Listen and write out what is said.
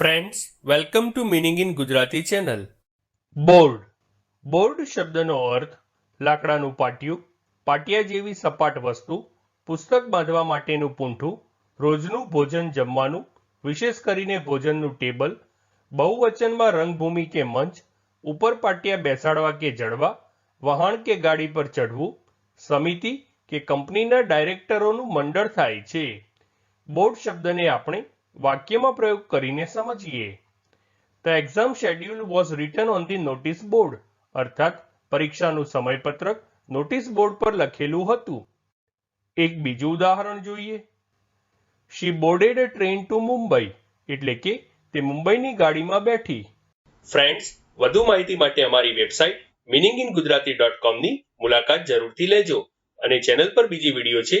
Friends welcome to meaning in Gujarati channel board board શબ્દનો અર્થ લાકડાનું પાટિયું, પાટિયા જેવી સપાટ વસ્તુ, પુસ્તક બાંધવા માટેનું પૂંઠું, રોજનું ભોજન જમવાનું, વિશેષ કરીને ભોજનનું ટેબલ, બહુવચનમાં રંગભૂમિ કે મંચ, ઉપર પાટિયા બેસાડવા કે જડવા, વહાણ કે ગાડી પર ચઢવું, સમિતિ કે કંપનીના ડાયરેક્ટરોનું મંડળ થાય છે. બોર્ડ શબ્દને આપણે વાક્યમાં પ્રયોગ કરીને સમજીએ. The exam schedule was return on the notice board અર્થાત પરીક્ષાનું સમયપત્રક નોટિસ બોર્ડ પર લખેલું હતું. એક બીજું ઉદાહરણ જોઈએ. She boarded train to Mumbai એટલે કે તે મુંબઈની ગાડીમાં બેઠી. ફ્રેન્ડ્સ વધુ માહિતી માટે અમારી website meaning in Gujarati dot કોમની મુલાકાત જરૂરથી લેજો અને ચેનલ પર બીજી વીડિયો છે